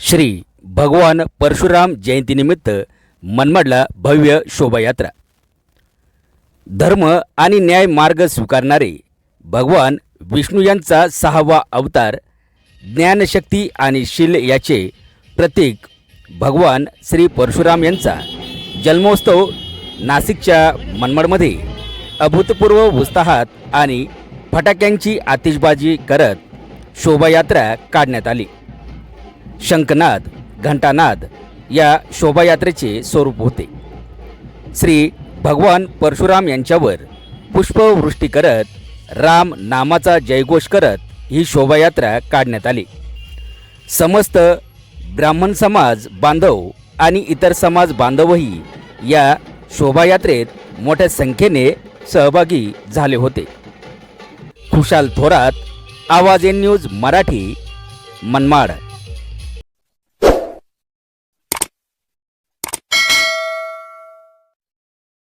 श्री भगवान परशुराम जयंतीनिमित्त मनमाडला भव्य शोभायात्रा. धर्म आणि न्याय मार्ग स्वीकारणारे भगवान विष्णू यांचा सहावा अवतार ज्ञानशक्ती आणि शील याचे प्रतीक भगवान श्री परशुराम यांचा जन्मोत्सव नाशिकच्या मनमाडमध्ये अभूतपूर्व उत्साहात आणि फटाक्यांची आतिषबाजी करत शोभायात्रा काढण्यात आली. शंखनाद घंटानाद या शोभायात्रेचे स्वरूप होते. श्री भगवान परशुराम यांच्यावर पुष्पवृष्टी करत राम नामाचा जयघोष करत ही शोभायात्रा काढण्यात आली. समस्त ब्राह्मण समाज बांधव आणि इतर समाज बांधवही या शोभायात्रेत मोठ्या संख्येने सहभागी झाले होते. खुशाल थोरात आवाज एन न्यूज मराठी मनमाड.